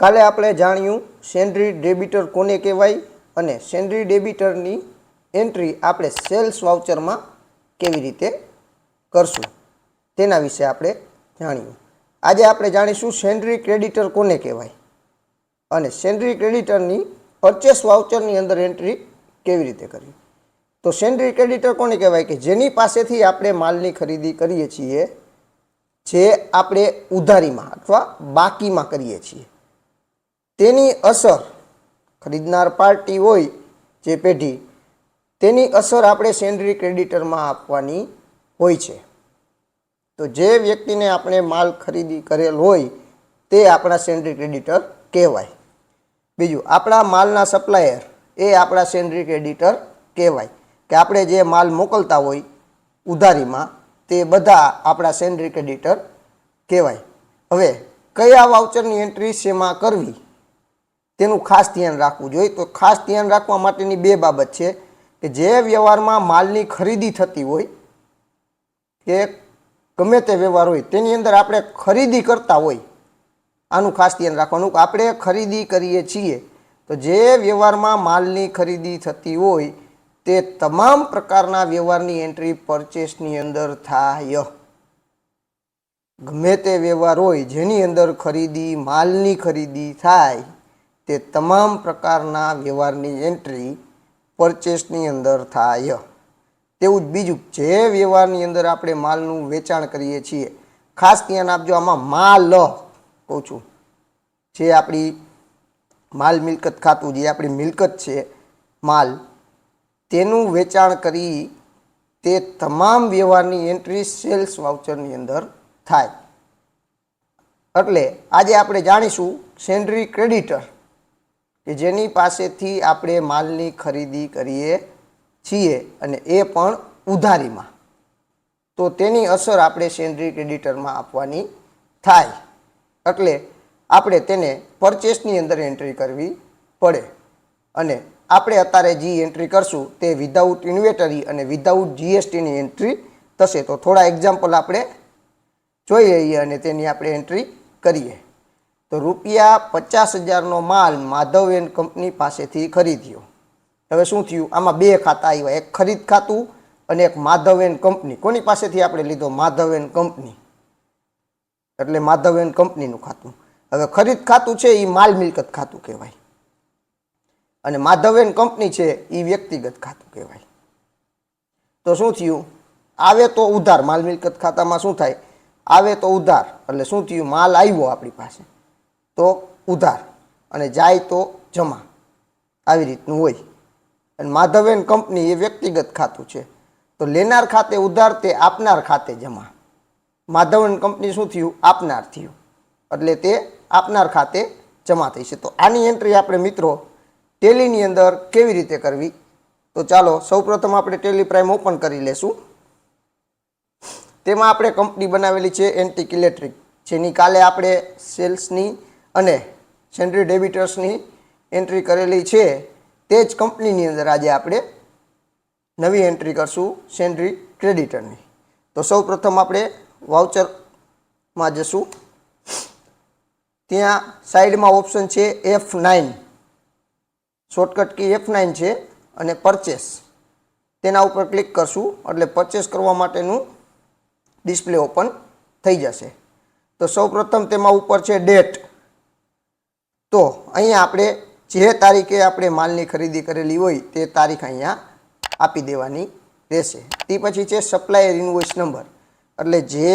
કાલે આપણે જાણ્યું સેન્ડરી ડેબિટર કોને કહેવાય અને સેન્ડરી ડેબિટરની એન્ટ્રી આપણે સેલ્સ વાઉચરમાં કેવી રીતે કરશું તેના વિશે આપણે જાણ્યું. આજે આપણે જાણીશું સેન્ડરી ક્રેડિટર કોને કહેવાય અને સેન્ડરી ક્રેડિટરની પરચેસ વાઉચરની અંદર એન્ટ્રી કેવી રીતે કરવી. તો સેન્ડરી ક્રેડિટર કોને કહેવાય કે જેની પાસેથી આપણે માલની ખરીદી કરીએ છીએ જે આપણે ઉધારીમાં અથવા બાકીમાં કરીએ છીએ. તેની અસર ખરીદનાર પાર્ટી હોય જે પેઢી, તેની અસર આપણે સેન્ડરી ક્રેડિટરમાં આપવાની હોય છે. તો જે વ્યક્તિને આપણે માલ ખરીદી કરેલ હોય તે આપણા સેન્ડરી ક્રેડિટર કહેવાય. બીજું, આપણા માલના સપ્લાયર એ આપણા સેન્ડરી ક્રેડિટર કહેવાય કે આપણે જે માલ મોકલતા હોય ઉધારીમાં તે બધા આપણા સેન્ડરી ક્રેડિટર કહેવાય. હવે, કયા વાઉચરની એન્ટ્રી શેમાં કરવી? તેનું ખાસ ધ્યાન રાખવું જોઈએ. તો ખાસ ધ્યાન રાખવા માટેની બે બાબત છે કે જે વ્યવહારમાં માલની ખરીદી થતી હોય, કે ગમે તે વ્યવહાર હોય, તેની અંદર આપણે ખરીદી કરતા હોય, આનું ખાસ ધ્યાન રાખવાનું આપણે ખરીદી કરીએ છીએ. તો જે વ્યવહારમાં માલની ખરીદી થતી હોય, તે તમામ પ્રકારના વ્યવહારની એન્ટ્રી પરચેસની અંદર થાય. ગમે તે વ્યવહાર હોય, જેની અંદર ખરીદી માલની ખરીદી થાય. તે તમામ પ્રકારના વ્યવહારની એન્ટ્રી પરચેસની અંદર થાય. તેવું જ બીજું જે વ્યવહારની અંદર આપણે માલનું વેચાણ કરીએ છીએ. ખાસ ધ્યાન આપજો, આમાં માલ કહું છું. જે આપણી માલ મિલકત ખાતું, જે આપણી મિલકત છે માલ, તેનું વેચાણ કરી તે તમામ વ્યવહારની એન્ટ્રી સેલ્સ વાઉચરની અંદર થાય. એટલે આજે આપણે જાણીશું સેન્ડરી ક્રેડિટર. કે જેની પાસેથી આપણે માલની ખરીદી કરીએ છીએ અને એ પણ ઉધારીમાં. તો તેની અસર આપણે સેન્ડરી ક્રેડિટરમાં આપવાની થાય. એટલે આપણે તેને પરચેસની અંદર એન્ટ્રી કરવી પડે. અને આપણે અત્યારે જે એન્ટ્રી કરશું તે વિધાઉટ ઇન્વેટરી અને વિધાઉટ જીએસટીની એન્ટ્રી થશે. તો થોડા એક્ઝામ્પલ આપણે જોઈ લઈએ અને તેની આપણે એન્ટ્રી કરીએ. તો રૂપિયા પચાસ હજારનો માલ માધવ એન્ડ કંપની પાસેથી ખરીદ્યો. હવે શું થયું? આમાં બે ખાતા આવ્યા. એક ખરીદ ખાતું અને એક માધવ એન્ડ કંપની. કોની પાસેથી આપણે લીધો? Madhav and company. એટલે માધવ એન્ડ કંપનીનું ખાતું. હવે ખરીદ ખાતું છે, એ માલ મિલકત ખાતું કહેવાય. અને માધવ એન્ડ કંપની છે, એ વ્યક્તિગત ખાતું કહેવાય. તો શું થયું? આવે તો ઉધાર. માલ મિલકત ખાતામાં શું થાય? આવે તો ઉધાર. એટલે શું થયું? માલ આવ્યો આપણી પાસે. તો ઉધાર અને જાય તો જમા. આવી રીતનું હોય. અને માધવેન કંપની એ વ્યક્તિગત ખાતું છે. તો લેનાર ખાતે ઉધાર તે આપનાર ખાતે જમા. માધવન કંપની શું થયું? આપનાર થયું. એટલે તે આપનાર ખાતે જમા થઈ છે. તો આની એન્ટ્રી આપણે મિત્રો ટેલીની અંદર કેવી રીતે કરવી? તો ચાલો, સૌપ્રથમ આપણે ટેલી પ્રાઇમ ઓપન કરી લેશું. તેમાં આપણે કંપની બનાવેલી છે એન્ટિક ઇલેક્ટ્રિક જેની કાલે આપણે સેલ્સની અને સેન્ટ્રી ડેબિટર્સની એન્ટ્રી કરેલી છે તે જ કંપનીની અંદર આજે આપણે નવી એન્ટ્રી કરશું સેન્ટ્રી ક્રેડિટરની. તો સૌ પ્રથમ આપણે વાઉચરમાં જશું. ત્યાં સાઈડમાં ઓપ્શન છે F nine. Shortcut key F nine છે અને પરચેસ. તેના ઉપર ક્લિક કરશું એટલે પરચેસ કરવા માટેનું ડિસ્પ્લે ઓપન થઈ જશે. તો સૌપ્રથમ તેમાં ઉપર છે ડેટ. તો અહીંયા આપણે જે તારીખે આપણે માલની ખરીદી કરેલી હોય તે તારીખ અહીંયા આપી દેવાની રહેશે. તે પછી છે સપ્લાયર ઇન્વોઇસ નંબર એટલે જે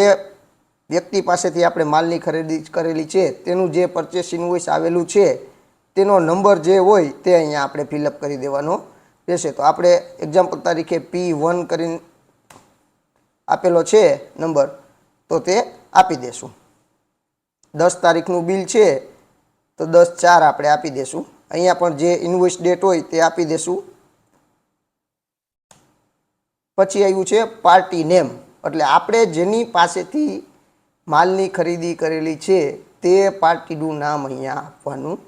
વ્યક્તિ પાસેથી આપણે માલની ખરીદી કરેલી છે, તેનું જે પરચેસ ઇન્વોઇસ આવેલું છે, તેનો નંબર જે હોય તે અહીંયા આપણે ફિલઅપ કરી દેવાનો રહેશે. તો આપણે એક્ઝામ્પલ તારીખે પી વન કરીને આપેલો છે નંબર તો તે આપી દેશું. દસ તારીખનું બિલ છે તો દસ ચાર આપણે આપી દેશું. અહીંયા પણ જે ઇન્વોઇસ ડેટ હોય તે આપી દેશું. પછી આવ્યું છે પાર્ટી નેમ એટલે આપણે જેની પાસેથી માલની ખરીદી કરેલી છે તે પાર્ટીનું નામ અહીંયા આપવાનું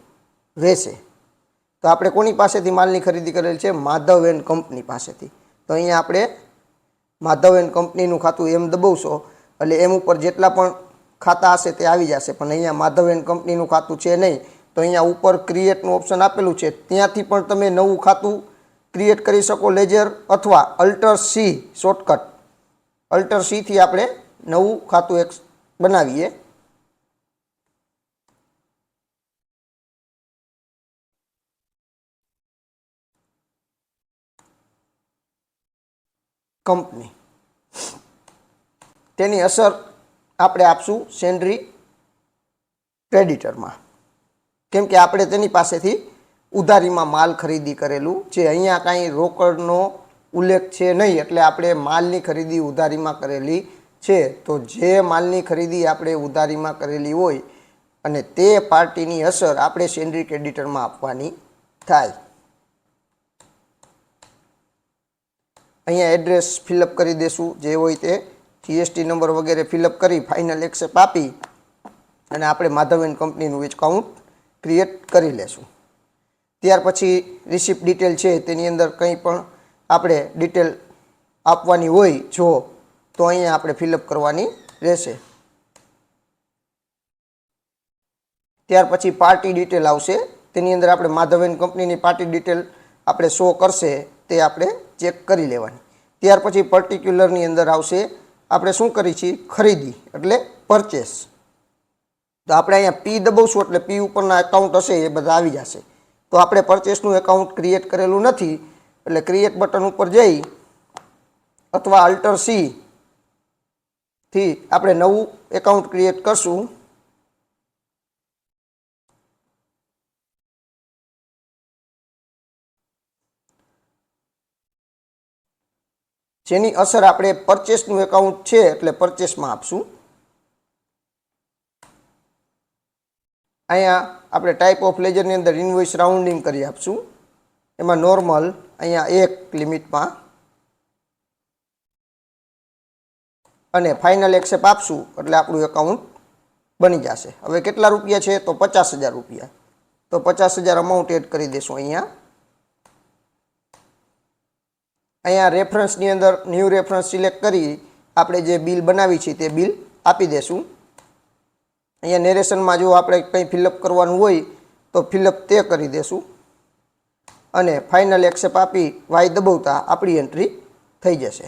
રહેશે. તો આપણે કોની પાસેથી માલની ખરીદી કરેલી છે? માધવ એન્ડ કંપની પાસેથી. તો અહીંયા આપણે માધવ એન્ડ કંપનીનું ખાતું એમ દબાવશો. એટલે એમ ઉપર જેટલા પણ ખાતા હશે તે આવી જશે. પણ અહીંયા માધવ એન્ડ કંપનીનું ખાતું છે નહીં, તો અહીંયા ઉપર ક્રિએટનું ઓપ્શન આપેલું છે. ત્યાંથી પણ તમે નવું ખાતું ક્રિએટ કરી શકો લેજર અથવા અલ્ટર સી શોર્ટકટ અલ્ટર સીથી આપણે નવું ખાતું એક બનાવીએ. કંપની. તેની અસર આપણે આપશું સેન્ડરી ક્રેડિટરમાં કેમ કે આપણે તેની પાસેથી ઉધારીમાં માલ ખરીદી કરેલું છે અહીંયા કાંઈ રોકડનો ઉલ્લેખ છે નહીં, એટલે આપણે માલની ખરીદી ઉધારીમાં કરેલી છે. તો જે માલની ખરીદી આપણે ઉધારીમાં કરેલી હોય અને તે પાર્ટીની અસર આપણે સેન્ડરી ક્રેડિટરમાં આપવાની થાય. અહીંયા એડ્રેસ ફિલઅપ કરી દેશું, જે હોય તે. જીએસટી નંબર વગેરે ફિલઅપ કરી ફાઇનલ એક્સેપ આપી અને આપણે માધવ એન્ડ કંપનીનું એકાઉન્ટ ક્રિએટ કરી લેશું. ત્યાર પછી રિસિપ્ટ ડિટેલ છે, તેની અંદર કંઈ પણ આપણે ડિટેલ આપવાની હોય, જો, તો અહીંયા આપણે ફિલઅપ કરવાની રહેશે. ત્યાર પછી પાર્ટી ડિટેલ આવશે, તેની અંદર આપણે માધવેન કંપનીની પાર્ટી ડિટેલ આપણે શો કરશે, તે આપણે ચેક કરી લેવાની. ત્યાર પછી પર્ટિક્યુલરની અંદર આવશે આપણે શું કરી છીએ? ખરીદી, એટલે પરચેસ તો આપણે અહીંયા પી દબાવશું એટલે પી ઉપરના એકાઉન્ટ હશે, એ બધા આવી જશે. તો આપણે પરચેસનું એકાઉન્ટ ક્રિએટ કરેલું નથી, એટલે ક્રિએટ બટન ઉપર જઈ, અથવા અલ્ટર સી થી આપણે નવું એકાઉન્ટ ક્રિએટ કરશું. જેની અસર આપણે પરચેસનું એકાઉન્ટ છે એટલે પરચેસમાં આપશું. અહીંયા આપણે ટાઈપ ઓફ લેજરની અંદર ઇન્વોઇસ રાઉન્ડિંગ કરી આપશું. એમાં નોર્મલ અહીંયા એક લિમિટમાં અને ફાઇનલ એક્સેપ આપશું એટલે આપણું એકાઉન્ટ બની જશે. હવે કેટલા રૂપિયા છે? તો પચાસ હજાર રૂપિયા. તો પચાસ હજાર અમાઉન્ટ એડ કરી દેશું અહીંયા. અહીંયા રેફરન્સની અંદર ન્યૂ રેફરન્સ સિલેક્ટ કરી આપણે જે બિલ બનાવી છે તે બિલ આપી દેશું. અહીંયા નેરેશનમાં જો આપણે કંઈ ફિલઅપ કરવાનું હોય તો ફિલઅપ તે કરી દેશું. અને ફાઇનલ એક્સેપ્ટ આપી વાય દબાવતા આપણી એન્ટ્રી થઈ જશે.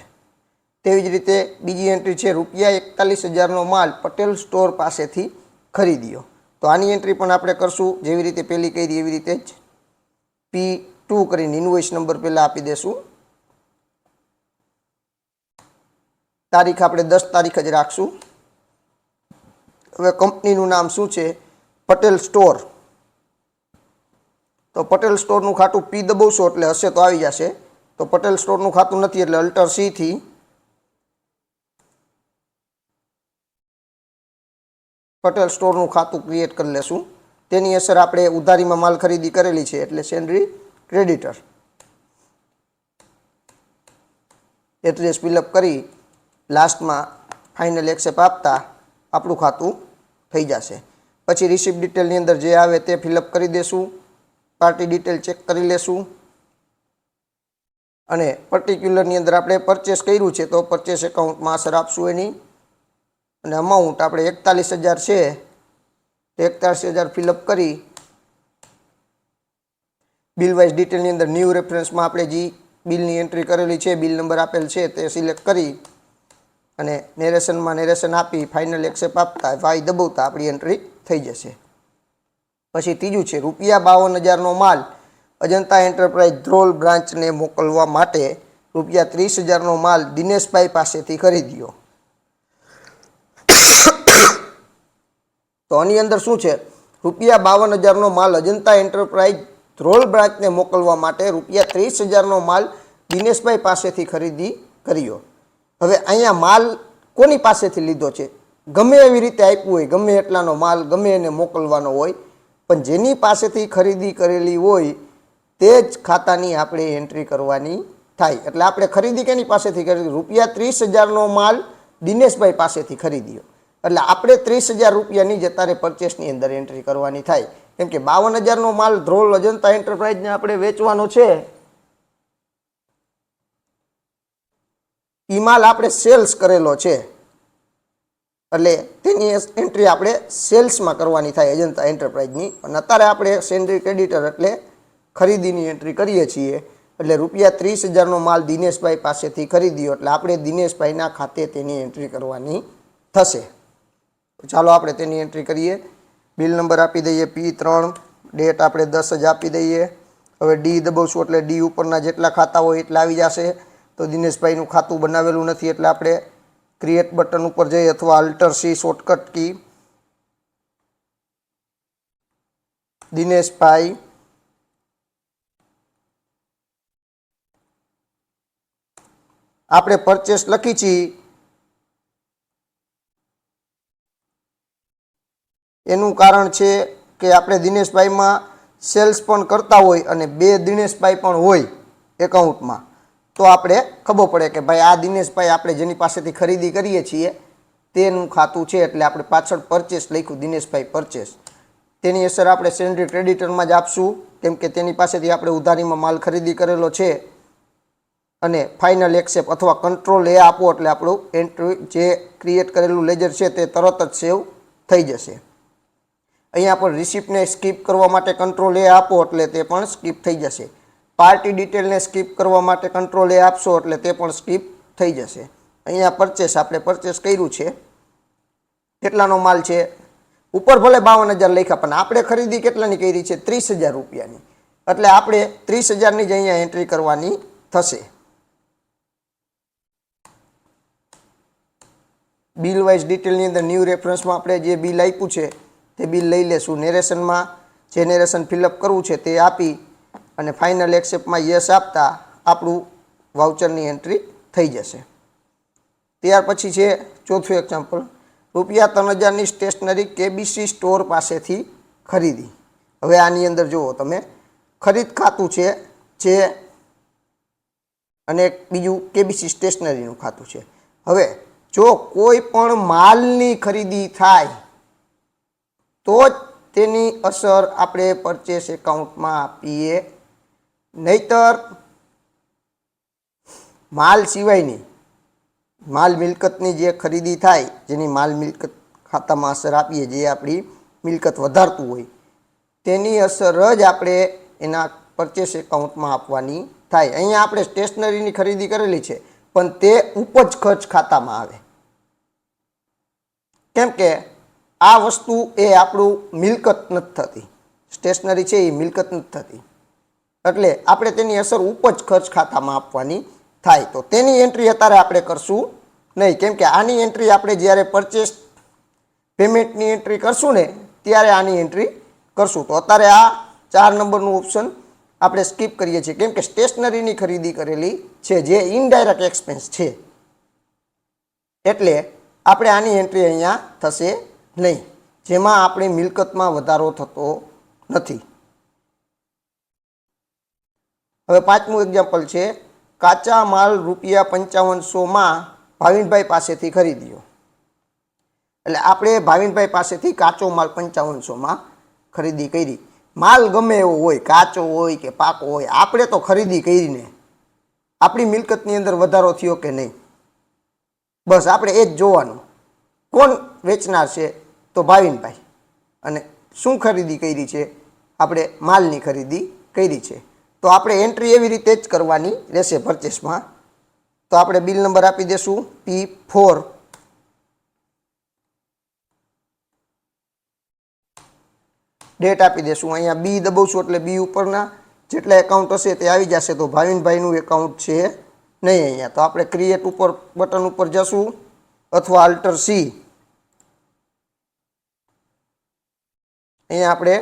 તેવી જ રીતે બીજી એન્ટ્રી છે, રૂપિયા એકતાલીસ હજારનો માલ પટેલ સ્ટોર પાસેથી ખરીદ્યો. તો આની એન્ટ્રી પણ આપણે કરશું. જેવી રીતે પહેલી કરી એવી રીતે જ પી ટુ કરીને ઇન્વોઇસ નંબર પહેલાં આપી દેશું. તારીખ આપણે દસ તારીખ જ રાખશું. હવે કંપનીનું નામ શું છે? પટેલ સ્ટોર. તો પટેલ સ્ટોરનું ખાતું પી દબાવશો એટલે હશે તો આવી જશે. તો પટેલ સ્ટોરનું ખાતું નથી એટલે અલ્ટર સીથી પટેલ સ્ટોરનું ખાતું ક્રિએટ કરી લેશું. તેની અસર આપણે ઉધારીમાં માલ ખરીદી કરેલી છે એટલે સેન્ડરી ક્રેડિટર એડ્રેસ ફિલઅપ કરી લાસ્ટમાં ફાઇનલ એક્સેપ આપતા આપણું ખાતું થઈ જશે. પછી રિસિપ્ટ ડિટેલની અંદર જે આવે તે ફિલઅપ કરી દેશું. પાર્ટી ડિટેલ ચેક કરી લેશું. અને પર્ટિક્યુલરની અંદર આપણે પરચેસ કર્યું છે તો પરચેસ એકાઉન્ટમાં અસર આપશું એની. અને અમાઉન્ટ આપણે એકતાલીસ હજાર છે તો એકતાલીસ હજાર ફિલઅપ કરી બિલ વાઇઝ ડિટેલની અંદર ન્યૂ રેફરન્સમાં આપણે જે બિલની એન્ટ્રી કરેલી છે બિલ નંબર આપેલ છે તે સિલેક્ટ કરી અને નેરેશનમાં નેરેશન આપી ફાઇનલ એક્સેપ આપતા, વાય દબાવતા, આપણી એન્ટ્રી થઈ જશે. પછી ત્રીજું છે, રૂપિયા બાવન હજારનો માલ અજંતા એન્ટરપ્રાઇઝ ધ્રોલ બ્રાન્ચને મોકલવા માટે રૂપિયા ત્રીસ હજારનો માલ દિનેશભાઈ પાસેથી ખરીદ્યો. તો આની અંદર શું છે? રૂપિયા બાવન હજારનો માલ અજંતા એન્ટરપ્રાઇઝ ધ્રોલ બ્રાન્ચને મોકલવા માટે રૂપિયા ત્રીસ હજારનો માલ દિનેશભાઈ પાસેથી ખરીદી કર્યો. હવે અહીંયા માલ કોની પાસેથી લીધો છે? ગમે એવી રીતે આપ્યું હોય, ગમે એટલાનો માલ, ગમે એને મોકલવાનો હોય, પણ જેની પાસેથી ખરીદી કરેલી હોય, તે જ ખાતાની આપણે એન્ટ્રી કરવાની થાય. એટલે આપણે ખરીદી કેની પાસેથી કરી રૂપિયા ત્રીસ હજારનો માલ દિનેશભાઈ પાસેથી ખરીદ્યો. એટલે આપણે ત્રીસ હજાર રૂપિયાની જ અત્યારે પરચેસની અંદર એન્ટ્રી કરવાની થાય. કેમ કે બાવન હજારનો માલ ધ્રોલ અજંતા એન્ટરપ્રાઇઝને આપણે વેચવાનો છે. એ માલ આપણે સેલ્સ કરેલો છે. એટલે તેની એન્ટ્રી આપણે સેલ્સમાં કરવાની થાય અજંતા એન્ટરપ્રાઇઝની. અને અત્યારે આપણે સેન્ડરી ક્રેડિટર એટલે ખરીદીની એન્ટ્રી કરીએ છીએ. એટલે રૂપિયા ત્રીસ હજારનો માલ દિનેશભાઈ પાસેથી ખરીદ્યો. એટલે આપણે દિનેશભાઈના ખાતે તેની એન્ટ્રી કરવાની થશે. ચાલો આપણે તેની એન્ટ્રી કરીએ. બિલ નંબર આપી દઈએ પી ત્રણ. ડેટ આપણે દસ જ આપી દઈએ. હવે ડી દબાવશું એટલે ડી ઉપરના જેટલા ખાતા હોય એટલા આવી જશે. તો દિનેશભાઈનું ખાતું બનાવેલું નથી એટલે આપણે ક્રિએટ બટન ઉપર જઈ અથવા અલ્ટર સી શોર્ટકટ કી દિનેશભાઈ. આપણે પરચેસ લખી છીએ એનું કારણ છે કે આપણે દિનેશભાઈમાં સેલ્સ પણ કરતા હોય અને બે દિનેશભાઈ પણ હોય એકાઉન્ટમાં તો આપણે ખબર પડે કે ભાઈ આ દિનેશભાઈ આપણે જેની પાસેથી ખરીદી કરીએ છીએ, તેનું ખાતું છે એટલે આપણે પાછળ પરચેસ લખ્યું, દિનેશભાઈ પરચેસ તેની અસર આપણે સેન્ડરી ક્રેડિટરમાં જ આપશું, કેમ કે તેની પાસેથી આપણે ઉધારીમાં માલ ખરીદી કરેલો છે. અને ફાઇનલ એક્સેપ અથવા કંટ્રોલ એ આપો એટલે આપણું એન્ટ્રી જે ક્રિએટ કરેલું લેજર છે તે તરત જ સેવ થઈ જશે. અહીંયા પણ રિસિપ્ટને સ્કીપ કરવા માટે કંટ્રોલ એ આપો એટલે તે પણ સ્કીપ થઈ જશે. પાર્ટી ડિટેલને સ્કીપ કરવા માટે કંટ્રોલ એ આપશો એટલે તે પણ સ્કીપ થઈ જશે. અહીંયા પરચેસ આપણે પરચેસ કર્યું છે. કેટલાનો માલ છે? ઉપર ભલે બાવન હજાર લખ્યા, પણ આપણે ખરીદી કેટલાની કરી છે? ત્રીસ હજાર રૂપિયાની. એટલે આપણે ત્રીસ હજારની જ અહીંયા એન્ટ્રી કરવાની થશે. બિલ વાઇઝ ડિટેલની અંદર ન્યૂ રેફરન્સમાં આપણે જે બિલ આપ્યું છે, તે બિલ લઈ લેશું. નેરેશનમાં જે નેરેશન ફિલઅપ કરવું છે, તે આપી અને ફાઇનલ એક્સેપ્ટમાં યસ આપતા આપણું વાઉચરની એન્ટ્રી થઈ જશે. ત્યાર પછી છે ચોથું એક્ઝામ્પલ રૂપિયા ત્રણ હજારની સ્ટેશનરી કેબીસી સ્ટોર પાસેથી ખરીદી. હવે આની અંદર જુઓ તમે, ખરીદ ખાતું છે, જે અને બીજું કેબીસી સ્ટેશનરીનું ખાતું છે. હવે જો કોઈ પણ માલની ખરીદી થાય, તો જ તેની અસર આપણે પરચેસ એકાઉન્ટમાં આપીએ. નહીતર માલ સિવાયની, માલ મિલકતની જે ખરીદી થાય, જેની માલ મિલકત ખાતામાં અસર આપીએ, જે આપણી મિલકત વધારતું હોય, તેની અસર જ આપણે એના પરચેસ એકાઉન્ટમાં આપવાની થાય. અહીંયા આપણે સ્ટેશનરીની ખરીદી કરેલી છે, પણ તે ઉપજ ખર્ચ ખાતામાં આવે. કેમ કે આ વસ્તુ એ આપણું મિલકત નથી થતી. સ્ટેશનરી છે એ મિલકત નથી થતી. એટલે આપણે તેની અસર ઉપજ ખર્ચ ખાતામાં આપવાની થાય. તો તેની એન્ટ્રી અત્યારે આપણે કરશું નહીં. કેમ કે આની એન્ટ્રી આપણે જ્યારે પરચેસ પેમેન્ટની એન્ટ્રી કરશું ને, ત્યારે આની એન્ટ્રી કરશું. તો અત્યારે આ ચાર નંબરનું ઓપ્શન આપણે સ્કીપ કરીએ છીએ. કેમ કે સ્ટેશનરીની ખરીદી કરેલી છે, જે ઇનડાયરેક્ટ એક્સપેન્સ છે. એટલે આપણે આની એન્ટ્રી અહીંયા થશે નહીં. જેમાં આપણી મિલકતમાં વધારો થતો નથી. હવે પાંચમું એક્ઝામ્પલ છે, કાચા માલ રૂપિયા પંચાવનસોમાં ભાવિનભાઈ પાસેથી ખરીદ્યો. એટલે આપણે ભાવિનભાઈ પાસેથી કાચો માલ પંચાવનસોમાં ખરીદી કરી. માલ ગમે એવો હોય, કાચો હોય કે પાકો હોય, આપણે તો ખરીદી કરીને આપણી મિલકતની અંદર વધારો થયો કે નહીં? બસ આપણે એ જ જોવાનું. કોણ વેચનાર છે? તો ભાવિનભાઈ. અને શું ખરીદી કરી છે? આપણે માલની ખરીદી કરી છે. તો આપણે એન્ટ્રી એવી રીતે જ કરવાની રહેશે પરચેસમાં તો આપણે બિલ નંબર આપી દેશું પી ફોર ડેટ આપી દેશું. અહીંયા બી દબાવશું એટલે બી ઉપરના. જેટલા એકાઉન્ટ હશે તે આવી જશે. તો ભાવિનભાઈનું એકાઉન્ટ છે નહીં અહીંયા. તો આપણે ક્રિએટ ઉપર બટન ઉપર જશું અથવા આલ્ટર સી અહીંયા આપણે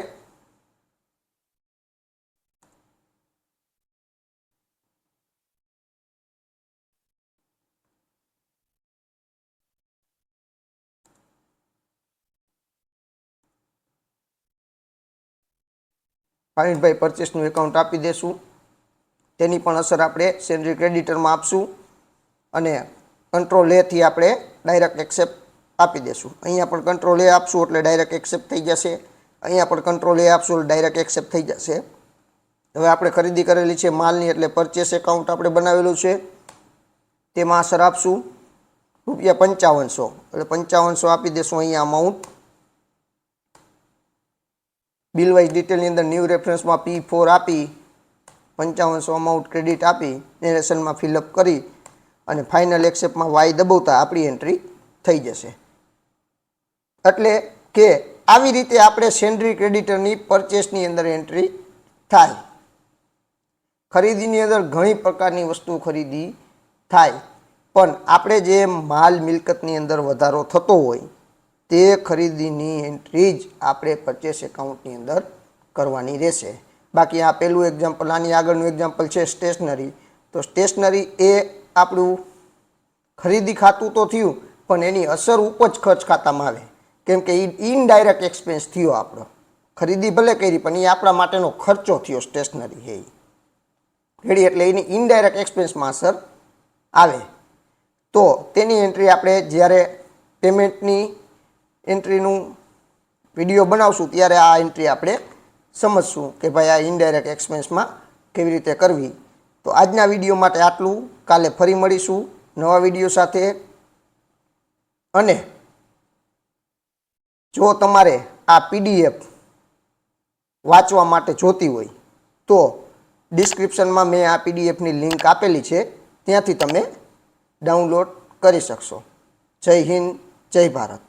ભાવિનભાઈ પરચેસનું એકાઉન્ટ આપી દેશું. તેની પણ અસર આપણે સેન્ડરી ક્રેડિટરમાં આપશું અને કંટ્રોલ એથી આપણે ડાયરેક્ટ એક્સેપ્ટ આપી દેશું. અહીંયા પણ કંટ્રોલ એ આપશું એટલે ડાયરેક્ટ એક્સેપ્ટ થઈ જશે. અહીંયા પણ કંટ્રોલ એ આપશું એટલે ડાયરેક્ટ એક્સેપ્ટ થઈ જશે. હવે આપણે ખરીદી કરેલી છે માલની એટલે પરચેસ એકાઉન્ટ આપણે બનાવેલું છે. તેમાં અસર આપશું. રૂપિયા પંચાવનસો. એટલે પંચાવનસો આપી દેશું અહીંયા અમાઉન્ટ બિલ વાઇઝ ડિટેલની અંદર ન્યૂ રેફરન્સમાં પી ફોર આપી, પંચાવનસો અમાઉન્ટ ક્રેડિટ આપી નેરેશનમાં ફિલઅપ કરી અને ફાઇનલ એક્સેપ્ટમાં વાય દબાવતા આપણી એન્ટ્રી થઈ જશે. એટલે કે આવી રીતે આપણે સેન્ડરી ક્રેડિટરની પરચેસની અંદર એન્ટ્રી થાય. ખરીદીની અંદર ઘણી પ્રકારની વસ્તુ ખરીદી થાય. પણ આપણે જે માલ મિલકતની અંદર વધારો થતો હોય તે ખરીદીની એન્ટ્રી જ આપણે પરચેસ એકાઉન્ટની અંદર કરવાની રહેશે. બાકી આ પહેલું એક્ઝામ્પલ આની આગળનું એક્ઝામ્પલ છે સ્ટેશનરી તો સ્ટેશનરી એ આપણું ખરીદી ખાતું તો થયું, પણ એની અસર ઉપજ ખર્ચ ખાતામાં આવે. કેમ કે એ ઇનડાયરેક્ટ એક્સપેન્સ થયો આપણો. ખરીદી ભલે કરી, પણ એ આપણા માટેનો ખર્ચો થયો સ્ટેશનરી હે રેડી? એટલે એની ઇનડાયરેક્ટ એક્સપેન્સમાં અસર આવે. તો તેની એન્ટ્રી આપણે જ્યારે પેમેન્ટની એન્ટ્રીનું વીડિયો બનાવશું, ત્યારે આ એન્ટ્રી આપણે સમજશું કે ભાઈ આ ઇનડાયરેક્ટ એક્સપેન્સમાં કેવી રીતે કરવી. તો આજના વીડિયો માટે આટલું. કાલે ફરી મળીશું નવા વીડિયો સાથે. અને જો તમારે આ પીડીએફ વાંચવા માટે જોતી હોય, તો ડિસ્ક્રિપ્શનમાં મેં આ પીડીએફની લિંક આપેલી છે. ત્યાંથી તમે ડાઉનલોડ કરી શકશો. જય હિન્દ, જય ભારત.